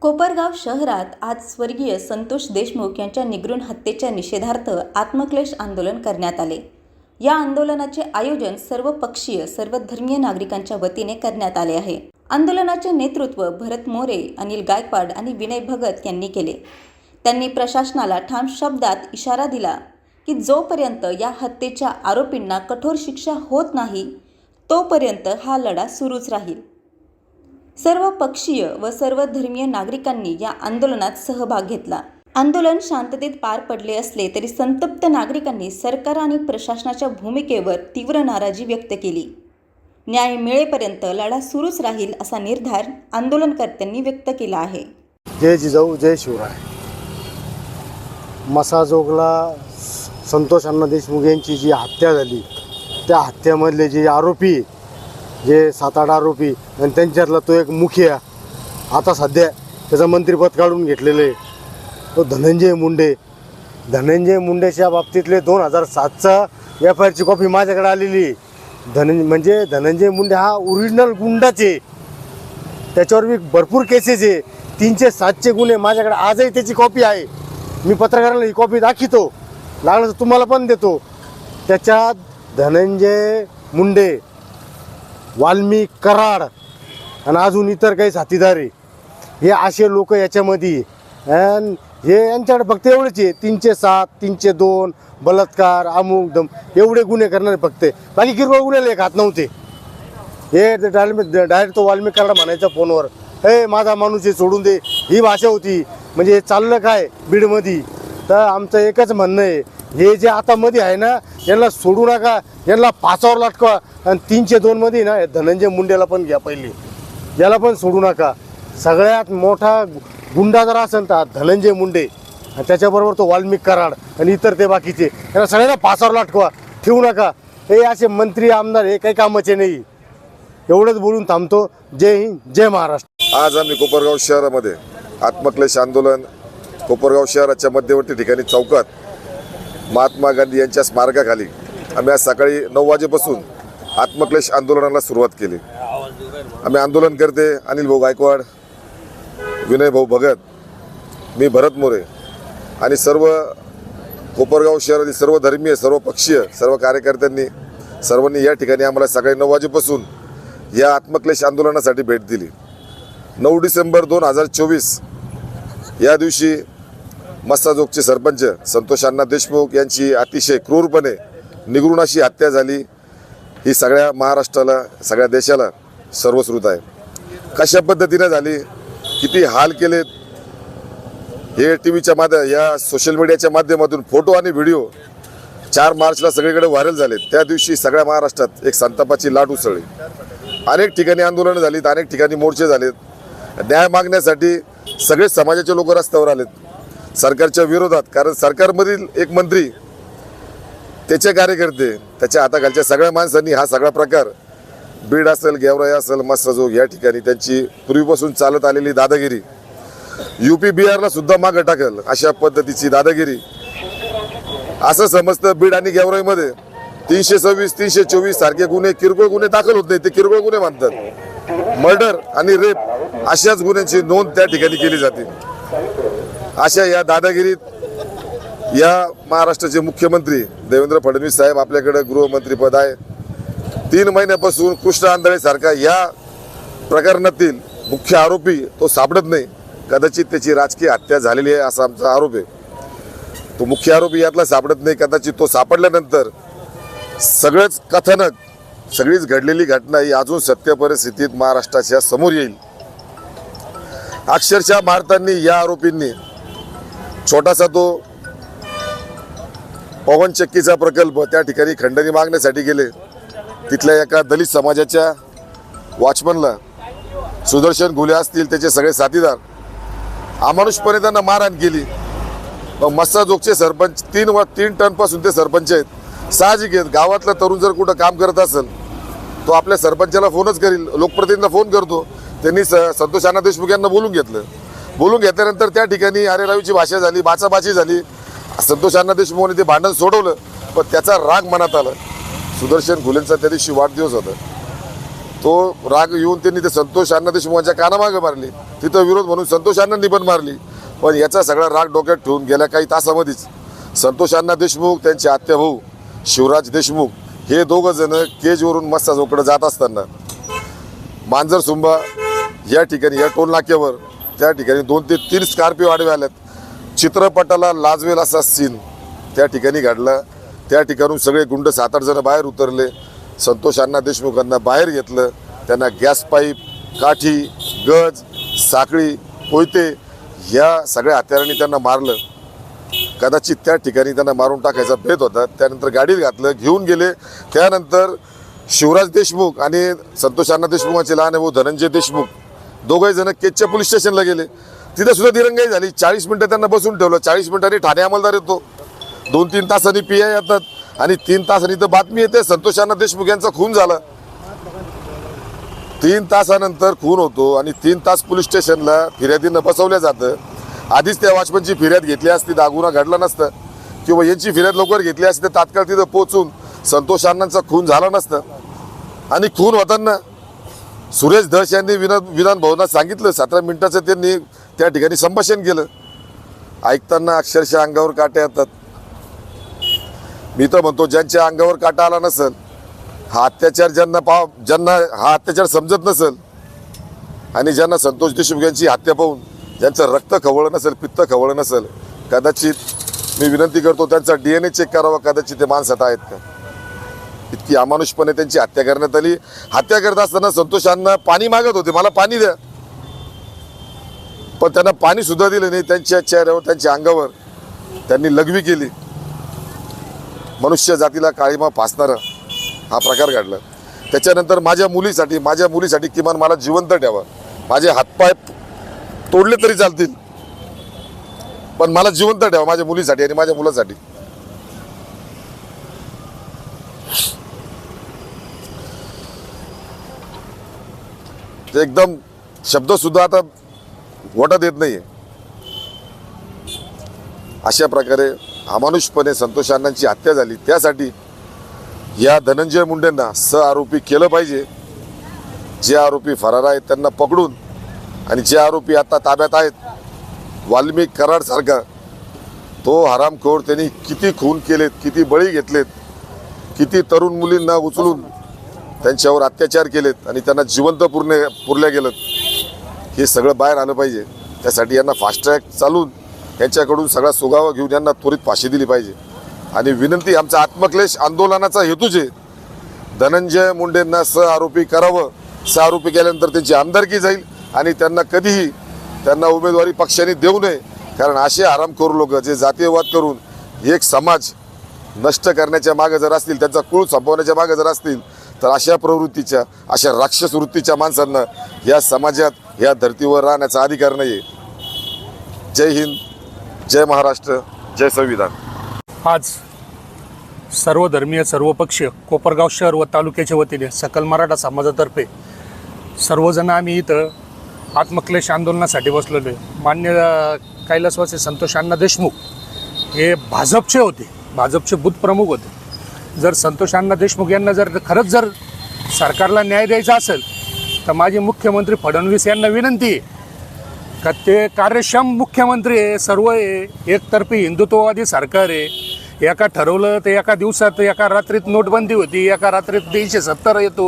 कोपरगाव शहरात आज स्वर्गीय संतोष देशमुख यांच्या निगृण हत्येच्या निषेधार्थ आत्मक्लेश आंदोलन करण्यात आले. या आंदोलनाचे आयोजन सर्व पक्षीय सर्वधर्मीय नागरिकांच्या वतीने करण्यात आले आहे. आंदोलनाचे नेतृत्व भरत मोरे अनिल गायकवाड आणि विनय भगत यांनी केले. त्यांनी प्रशासनाला ठाम शब्दात इशारा दिला की जोपर्यंत या हत्येच्या आरोपींना कठोर शिक्षा होत नाही तोपर्यंत हा लढा सुरूच राहील. सर्व पक्षीय व सर्व धर्मीय नागरिकांनी या आंदोलनात सहभाग घेतला. आंदोलन शांततेत पार पडले असले तरी संतप्त नागरिकांनी सरकार आणि प्रशासनाच्या भूमिकेवर तीव्र नाराजी व्यक्त केली. न्याय मिळेपर्यंत लढा सुरूच राहील असा निर्धार आंदोलनकर्त्यांनी व्यक्त केला आहे. जय जिजाऊ जय शिवराय. मसाजोगला संतोष अण्णा देशमुख यांची जी हत्या झाली त्या हत्येमधले जे आरोपी जे सात आठ आरोपी आणि त्यांच्यातला तो एक मुखिया आता सध्या त्याचं मंत्रिपद काढून घेतलेलं आहे. तो धनंजय मुंडे. धनंजय मुंडेच्या बाबतीतले दोन हजार सातचा एफ आय आरची कॉपी माझ्याकडे आलेली आहे. धनंजय म्हणजे धनंजय मुंडे हा ओरिजिनल गुंडाच आहे. त्याच्यावर मी भरपूर केसेस आहे. तीनशे सातशे गुन्हे माझ्याकडे आजही त्याची कॉपी आहे. मी पत्रकारांना ही कॉपी दाखवतो लागलं तर तुम्हाला पण देतो. त्याच्यात धनंजय मुंडे वाल्मी कराड आणि अजून इतर काही साथीदारे. हे असे लोक याच्यामध्ये आणि हे यांच्याकडे फक्त एवढेच आहे. तीनशे सात तीनशे दोन बलात्कार अमुक दम एवढे गुन्हे करणारे फक्त. बाकी किरकोळ गुन्ह्याला एक हात नव्हते. हे डायरेक्ट डायरेक्ट तो वाल्मी कराड म्हणायचा फोनवर. हे माझा माणूस हे सोडून दे. ही भाषा होती. म्हणजे हे चाललं काय बीडमध्ये? तर आमचं एकच म्हणणं आहे हे जे आता मध्ये आहे ना यांना सोडू नका यांना पाचावर लाटका. आणि तीनशे दोनमध्ये ना धनंजय मुंडेला पण घ्या पहिले. याला पण सोडू नका. सगळ्यात मोठा गुंडा जर असेल तर धनंजय मुंडे. आणि त्याच्याबरोबर तो वाल्मिक कराड आणि इतर ते बाकीचे. यांना सगळ्यांना पाचावर लाटकवा ठेवू नका. हे असे मंत्री आमदार हे काही कामाचे नाही. एवढंच बोलून थांबतो. जय हिंद जय महाराष्ट्र. आज आम्ही कोपरगाव शहरामध्ये आत्मक्लेश आंदोलन कोपरगाव शहराच्या मध्यवर्ती ठिकाणी चौकात महात्मा गांधी यांच्या स्मारकाखाली आम्ही आज सकाळी नऊ वाजेपासून आत्मक्लेश आंदोलनाला सुरुवात केली. आम्ही आंदोलन करते अनिल भाऊ गायकवाड विनय भाऊ भगत मी भरत मोरे आणि सर्व कोपरगाव शहरातील सर्व धर्मीय सर्व पक्षीय सर्व कार्यकर्त्यांनी सर्वांनी या ठिकाणी आम्हाला सकाळी नऊ वाजेपासून या आत्मक्लेश आंदोलनासाठी भेट दिली. नऊ डिसेंबर दोन हजार चोवीस या दिवशी मस्ताजोगचे सरपंच संतोष अण्णा देशमुख यांची अतिशय क्रूरपणे निगृणाशी हत्या झाली. ही सगळ्या महाराष्ट्राला सगळ्या देशाला सर्वश्रुत आहे. कशा पद्धतीनं झाली? किती हाल केलेत? हे टी व्हीच्या माध्य या सोशल मीडियाच्या माध्यमातून फोटो आणि व्हिडिओ चार मार्चला सगळीकडे व्हायरल झाले त्या दिवशी सगळ्या महाराष्ट्रात एक संतापाची लाट उसळली. अनेक ठिकाणी आंदोलनं झालीत अनेक ठिकाणी मोर्चे झालेत. न्याय मागण्यासाठी सगळे समाजाचे लोक रस्त्यावर आलेत. सरकारच्या विरोधात कारण सरकारमधील एक मंत्री त्याचे कार्यकर्ते त्याच्या हाताखालच्या सगळ्या माणसांनी हा सगळा प्रकार बीड असेल गेवराई असेल मस्साजोग या ठिकाणी त्यांची पूर्वीपासून चालत आलेली दादागिरी युपी बिहारला सुद्धा मागं टाकल अशा पद्धतीची दादागिरी. असं समजतं बीड आणि गेवराईमध्ये तीनशे सव्वीस तीनशे चोवीस सारखे गुन्हे किरकोळ गुन्हे दाखल होत नाही ते किरकोळ गुन्हे मानतात. मर्डर आणि रेप अशाच गुन्ह्यांची नोंद त्या ठिकाणी केली जाते. अशा या दादागिरीत या महाराष्ट्राचे मुख्यमंत्री देवेंद्र फडणवीस साहेब आपल्याकडे गृहमंत्रीपद आहे. तीन महिन्यापासून कृष्ण आंधळेसारखा या प्रकरणातील मुख्य आरोपी तो सापडत नाही. कदाचित त्याची राजकीय हत्या झालेली आहे असा आमचा आरोप आहे. तो मुख्य आरोपी यातला सापडत नाही कदाचित तो सापडल्यानंतर सगळंच कथनक सगळीच घडलेली घटना ही अजून सत्य परिस्थितीत महाराष्ट्राच्या समोर येईल. अक्षरशः भारतांनी या आरोपींनी छोटासा तो पवनचक्कीचा प्रकल्प त्या ठिकाणी खंडणी मागण्यासाठी गेले. तिथल्या एका दलित समाजाच्या वॉचमनला सुदर्शन घुले असतील त्याचे सगळे साथीदार अमानुषपणे त्यांना मारहाण केली मग मस्साजोगचे सरपंच तीन व तीन टनपासून ते सरपंच आहेत. साहजिक आहेत. गावातला तरुण जर कुठं काम करत असेल तो आपल्या सरपंचाला फोनच करील. लोकप्रतिनिधींना फोन करतो. त्यांनी स संतोष अण्णा देशमुख यांना बोलून घेतलं. बोलून घेतल्यानंतर त्या ठिकाणी अरे रवीची भाषा झाली बाचाबाची झाली. संतोष अण्णा देशमुखांनी ते भांडण सोडवलं पण त्याचा राग मनात आला. सुदर्शन घुलेंचा त्या दिवशी वाढदिवस होता. तो राग येऊन त्यांनी ते संतोष अण्णा देशमुखांच्या कानामागे मारली. तिथं विरोध म्हणून संतोष अण्णांनी पण मारली. पण याचा सगळा राग डोक्यात ठेवून गेल्या काही तासामध्येच. संतोष अण्णा देशमुख त्यांचे आत्याभाऊ शिवराज देशमुख हे दोघं जण केजवरून मस्ता झोकडं जात असताना मांजर सुंबा या ठिकाणी या टोल नाक्यावर त्या ठिकाणी दोन ते तीन स्कॉर्पिओ आडवे आल्यात चित्रपटाला लाजवेल असा सीन त्या ठिकाणी घडला. त्या ठिकाणून सगळे गुंड सात आठ जण बाहेर उतरले. संतोष अण्णा देशमुखांना बाहेर घेतलं. त्यांना गॅस पाईप काठी गज साखळी कोयते या सगळ्या हत्यारांनी त्यांना मारलं. कदाचित त्या ठिकाणी त्यांना मारून टाकायचा बेत होता. त्यानंतर गाडीत घातलं घेऊन गेले. त्यानंतर शिवराज देशमुख आणि संतोष अण्णा देशमुखांचे लहान भाऊ धनंजय देशमुख दोघे जण केजच्या पोलीस स्टेशनला गेले. तिथे सुद्धा दिरंगाई झाली. चाळीस मिनिटं त्यांना बसून ठेवलं. चाळीस मिनिटांनी ठाणे अंमलदार येतो. दोन तीन तासांनी पी आय येतात. आणि तीन तासांनी तर बातमी येते. संतोषांना देशमुख यांचा खून झाला. तीन तासानंतर खून होतो आणि तीन तास पोलीस स्टेशनला फिर्यादीनं बसवलं जातं. आधीच त्या वॉचमनची फिर्याद घेतली असती. दागुना घडला नसतं. किंवा यांची फिर्याद लवकर घेतली असते तात्काळ तिथं पोहोचून संतोष अण्णांचा खून झाला नसतं. आणि खून होताना सुरेश धस यांनी विनोद विधान भवनात सांगितलं सतरा मिनिटाचं त्यांनी त्या ठिकाणी संभाषण केलं. ऐकताना अक्षरशः अंगावर काटे येतात. मी तर म्हणतो ज्यांच्या अंगावर काटा आला नसेल हा अत्याचार ज्यांना पाव ज्यांना हा अत्याचार समजत नसेल आणि ज्यांना संतोष देशमुख यांची हत्या पाहून ज्यांचं रक्त खवळलं नसेल पित्त खवळलं नसेल कदाचित मी विनंती करतो त्यांचा डी एन ए चेक करावा कदाचित ते माणसात आहेत का? इतकी अमानुषपणे त्यांची हत्या करण्यात आली. हत्या करत असताना संतोषांना पाणी मागत होते. मला पाणी द्या. पण त्यांना पाणी सुद्धा दिलं नाही. त्यांच्या चेहऱ्यावर त्यांच्या अंगावर त्यांनी लघवी केली. मनुष्य जातीला काळीमा फासणारा हा प्रकार घडला. त्याच्यानंतर माझ्या मुलीसाठी माझ्या मुलीसाठी किमान मला जिवंत ठेवा. माझे हातपाय तोडले तरी चालतील. पण मला जिवंत ठेवा माझ्या मुलीसाठी आणि माझ्या मुलासाठी. ते एकदम शब्दसुद्धा आता वटत येत नाही अशा प्रकारे अमानुषपणे संतोष अण्णांची हत्या झाली. त्यासाठी या धनंजय मुंडेंना स आरोपी केलं पाहिजे. जे आरोपी फरार आहेत त्यांना पकडून आणि जे आरोपी आता ताब्यात आहेत वाल्मिक कराडसारखा तो हरामखोर त्यांनी किती खून केलेत किती बळी घेतलेत किती तरुण मुलींना उचलून त्यांच्यावर अत्याचार केलेत आणि त्यांना जिवंत पुरणे पुरल्या गेलं हे सगळं बाहेर आलं पाहिजे. त्यासाठी यांना फास्ट ट्रॅक चालून यांच्याकडून सगळा सुगावा घेऊन यांना त्वरित फाशी दिली पाहिजे. आणि विनंती आमचा आत्मक्लेश आंदोलनाचा हेतूच आहे धनंजय मुंडेंना स आरोपी करावं. स आरोपी केल्यानंतर त्यांची आमदारकी जाईल आणि त्यांना कधीही त्यांना उमेदवारी पक्षाने देऊ नये. कारण असे आरामखोर लोक जे जातीयवाद करून एक समाज नष्ट करण्याच्या मागे जर असतील त्यांचा कुळ संपवण्याच्या मागे जर असतील तर अशा प्रवृत्तीच्या अशा राक्षस वृत्तीच्या माणसांना या समाजात या धर्तीवर राहण्याचा अधिकार नाही आहे जय हिंद जय महाराष्ट्र जय संविधान. आज सर्व धर्मीय सर्वपक्षीय कोपरगाव शहर व तालुक्याच्या वतीने सकल मराठा समाजातर्फे सर्वजण आम्ही इथं आत्मक्लेश आंदोलनासाठी बसलेलो आहे. मान्य कैलासवासी संतोष अण्णा देशमुख हे भाजपचे होते. भाजपचे बूथ प्रमुख होते. जर संतोषांना देशमुख यांना जर खरंच जर सरकारला न्याय द्यायचा असेल तर माझे मुख्यमंत्री फडणवीस यांना विनंती आहे का ते कार्यक्षम मुख्यमंत्री आहे सर्व आहे एकतर्फी हिंदुत्ववादी सरकार आहे. एका ठरवलं तर एका दिवसात एका रात्रीत नोटबंदी होती एका रात्रीत तीनशे सत्तर येतो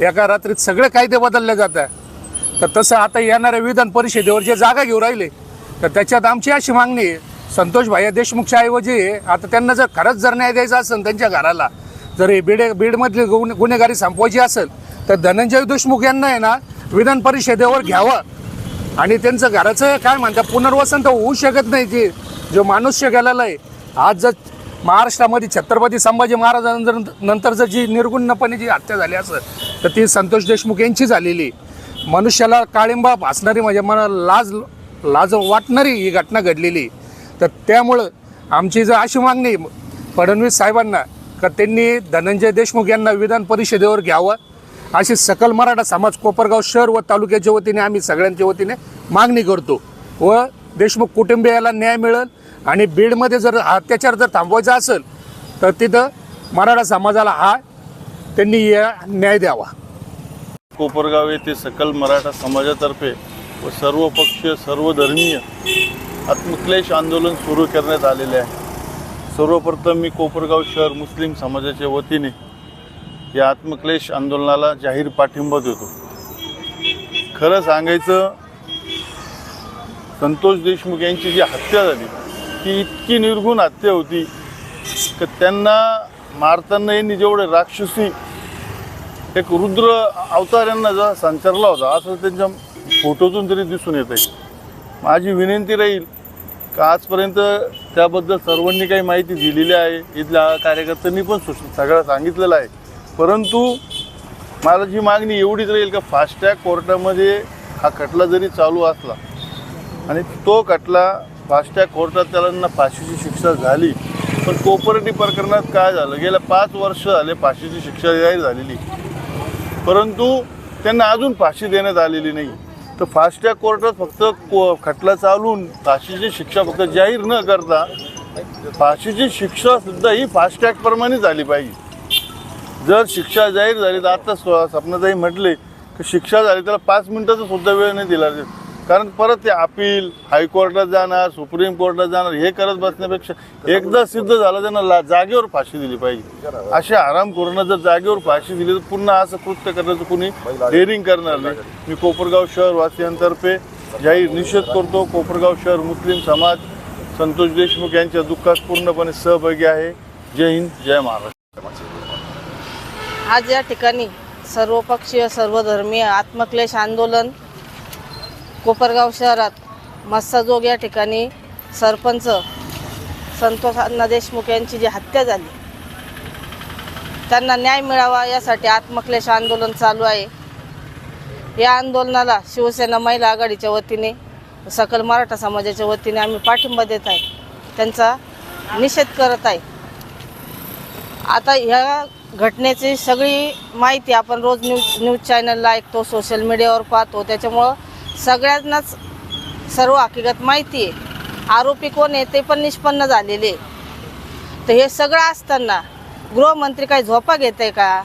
एका रात्रीत सगळे कायदे बदलले जातात. तर तसं आता येणाऱ्या विधान परिषदेवर जे जागा घेऊ राहिले तर त्याच्यात आमची अशी मागणी आहे संतोष भाई देशमुखच्या ऐवजी आता त्यांना जर खरंच जर न्याय द्यायचा असेल त्यांच्या घराला जर हे बीड बीडमधली गुन्हे गुन्हेगारी संपवायची असेल तर धनंजय देशमुख यांना आहे ना विधान परिषदेवर घ्यावं. आणि त्यांचं घराचं काय म्हणतात पुनर्वसन तर होऊ शकत नाही ते जो मनुष्य गेलेला आहे. आज जर महाराष्ट्रामध्ये छत्रपती संभाजी महाराजांनंतर नंतर जर जी निर्गुणपणे जी हत्या झाली असेल तर ती संतोष देशमुख यांची झालेली. मनुष्याला काळिंबा भासणारी म्हणजे मला लाज लाज वाटणारी ही घटना घडलेली. तर त्यामुळं आमची जर अशी मागणी फडणवीस साहेबांना का त्यांनी धनंजय देशमुख यांना विधान परिषदेवर घ्यावं? अशी सकल मराठा समाज कोपरगाव शहर व तालुक्याच्या वतीने आम्ही सगळ्यांच्या वतीने मागणी करतो. व देशमुख कुटुंबियाला न्याय मिळेल आणि बीडमध्ये जर अत्याचार जर थांबवायचा असेल तर तिथं मराठा समाजाला हा त्यांनी या न्याय द्यावा. कोपरगाव येथे सकल मराठा समाजातर्फे व सर्व पक्षीय सर्वधर्मीय आत्मक्लेश आंदोलन सुरू करण्यात आलेले आहे. सर्वप्रथम मी कोपरगाव शहर मुस्लिम समाजाच्या वतीने या आत्मक्लेश आंदोलनाला जाहीर पाठिंबा देतो. खरं सांगायचं संतोष देशमुख यांची जी हत्या झाली ती इतकी निर्गुण हत्या होती की त्यांना मारताना यांनी जेवढे राक्षसी एक रुद्र अवतार यांना जसा संचारला होता असं त्यांच्या फोटोतून तरी दिसून येत आहे माझी विनंती राहील का आजपर्यंत त्याबद्दल सर्वांनी काही माहिती दिलेली आहे. इथल्या कार्यकर्त्यांनी पण सगळं सांगितलेलं आहे. परंतु मला जी मागणी एवढीच राहील का फास्टॅग कोर्टामध्ये हा खटला जरी चालू असला आणि तो खटला फास्टॅग कोर्टात त्याला फाशीची शिक्षा झाली पण कोपरेटिव्ह प्रकरणात काय झालं? गेल्या पाच वर्ष झाले फाशीची शिक्षा जाहीर झालेली. परंतु त्यांना अजून फाशी देण्यात आलेली नाही. तर फास्टॅग कोर्टात फक्त को खटला चालून फाशीची शिक्षा फक्त जाहीर न करता फाशीची शिक्षा सुद्धा ही फास्टॅग प्रमाणे झाली पाहिजे जर शिक्षा जाहीर झाली तर आता स्व- स्वप्नाताई म्हटले की शिक्षा झाली त्याला पाच मिनिटाचा सुद्धा वेळ नाही दिला जात. कारण परत ते अपील हायकोर्टात जाणार सुप्रीम कोर्टात जाणार हे करत बसण्यापेक्षा एकदा सिद्ध झालं त्यांना ला जागेवर फाशी दिली पाहिजे. अशा आराम करून जर जागेवर फाशी दिली तर पुन्हा असं कृत्य करण्याचं कुणी डेअरिंग करणार नाही. मी कोपरगाव शहर वासियांतर्फे जाहीर निषेध करतो. कोपरगाव शहर मुस्लिम समाज संतोष देशमुख यांच्या दुःखात पूर्णपणे सहभागी आहे. जय हिंद जय महाराष्ट्र. आज या ठिकाणी सर्वपक्षीय सर्वधर्मीय आत्मक्लेश आंदोलन कोपरगाव शहरात मस्साजोग या ठिकाणी सरपंच संतोष अण्णा देशमुख यांची जी हत्या झाली त्यांना न्याय मिळावा यासाठी आत्मक्लेश आंदोलन चालू आहे. या आंदोलनाला शिवसेना महिला आघाडीच्या वतीने सकल मराठा समाजाच्या वतीने आम्ही पाठिंबा देत आहे. त्यांचा निषेध करत आहे. आता ह्या घटनेची सगळी माहिती आपण रोज न्यूज न्यूज चॅनलला ऐकतो सोशल मीडियावर पाहतो. त्याच्यामुळं सगळ्यांनाच सर्व हकीकत माहिती आहे. आरोपी कोण आहे ते पण निष्पन्न झालेले तर हे सगळं असताना गृहमंत्री काही झोपा घेत आहे का?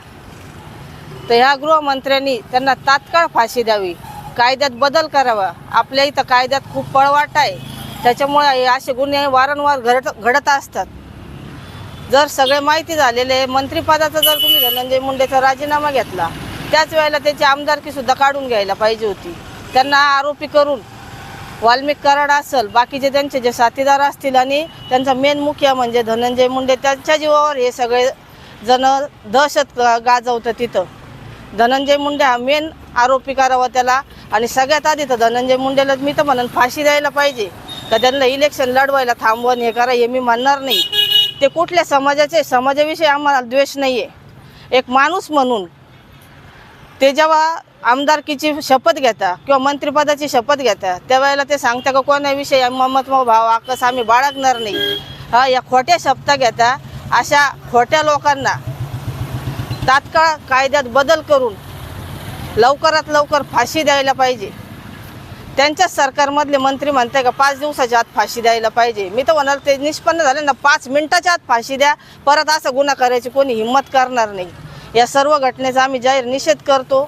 तर ह्या गृहमंत्र्यांनी त्यांना तात्काळ फाशी द्यावी. कायद्यात बदल करावा. आपल्या इथं कायद्यात खूप पळवाट आहे. त्याच्यामुळे असे गुन्हे वारंवार घडत घडत असतात. जर सगळे माहिती झालेले मंत्रिपदाचा जर तुम्ही धनंजय मुंडेचा राजीनामा घेतला त्याच वेळेला त्याची आमदारकीसुद्धा काढून घ्यायला पाहिजे होती. त्यांना आरोपी करून वाल्मिक कराड असेल बाकीचे त्यांचे जे साथीदार असतील आणि त्यांचा मेन मुख्य म्हणजे धनंजय मुंडे त्यांच्या जीवावर हे सगळे जण दहशत गाजवतं तिथं. धनंजय मुंडे हा मेन आरोपी करावा त्याला. आणि सगळ्यात आधी तर धनंजय मुंडेला मी तर म्हणून फाशी द्यायला पाहिजे. का त्यांना इलेक्शन लढवायला थांबवन हे करा हे मी म्हणणार नाही. ते कुठल्या समाजाचे समाजाविषयी आम्हाला द्वेष नाही आहे एक माणूस म्हणून ते जेव्हा आमदारकीची शपथ घेता किंवा मंत्रिपदाची शपथ घेता त्यावेळेला ते सांगता का कोणाविषयी ममत भाव आकस आम्ही बाळगणार नाही. हा या खोट्या शपथा घेता अशा खोट्या लोकांना तात्काळ कायद्यात बदल करून लवकरात लवकर फाशी द्यायला पाहिजे. त्यांच्याच सरकारमधले मंत्री म्हणते का पाच दिवसाच्या आत फाशी द्यायला पाहिजे. मी तर म्हणाल ते निष्पन्न झाले ना पाच मिनिटाच्या आत फाशी द्या परत असं गुन्हा करायची कोणी हिंमत करणार नाही. या सर्व घटनेचा आम्ही जाहीर निषेध करतो.